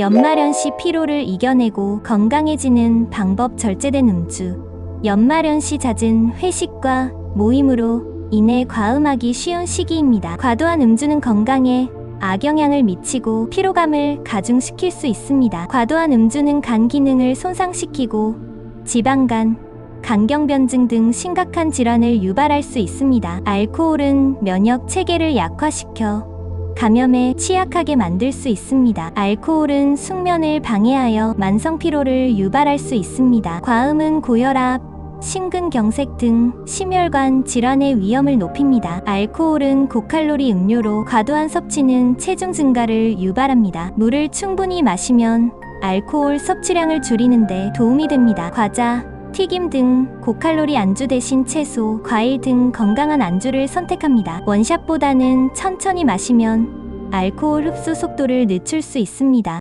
연마련 시 피로를 이겨내고 건강해지는 방법 절제된 음주. 연마련 시 잦은 회식과 모임으로 인해 과음하기 쉬운 시기입니다. 과도한 음주는 건강에 악영향을 미치고 피로감을 가중시킬 수 있습니다. 과도한 음주는 간 기능을 손상시키고 지방간, 간경변증 등 심각한 질환을 유발할 수 있습니다. 알코올은 면역 체계를 약화시켜 감염에 취약하게 만들 수 있습니다. 알코올은 숙면을 방해하여 만성 피로를 유발할 수 있습니다. 과음은 고혈압, 심근경색 등 심혈관 질환의 위험을 높입니다. 알코올은 고칼로리 음료로 과도한 섭취는 체중 증가를 유발합니다. 물을 충분히 마시면 알코올 섭취량을 줄이는데 도움이 됩니다. 과자, 튀김 등 고칼로리 안주 대신 채소, 과일 등 건강한 안주를 선택합니다. 원샷보다는 천천히 마시면 알코올 흡수 속도를 늦출 수 있습니다.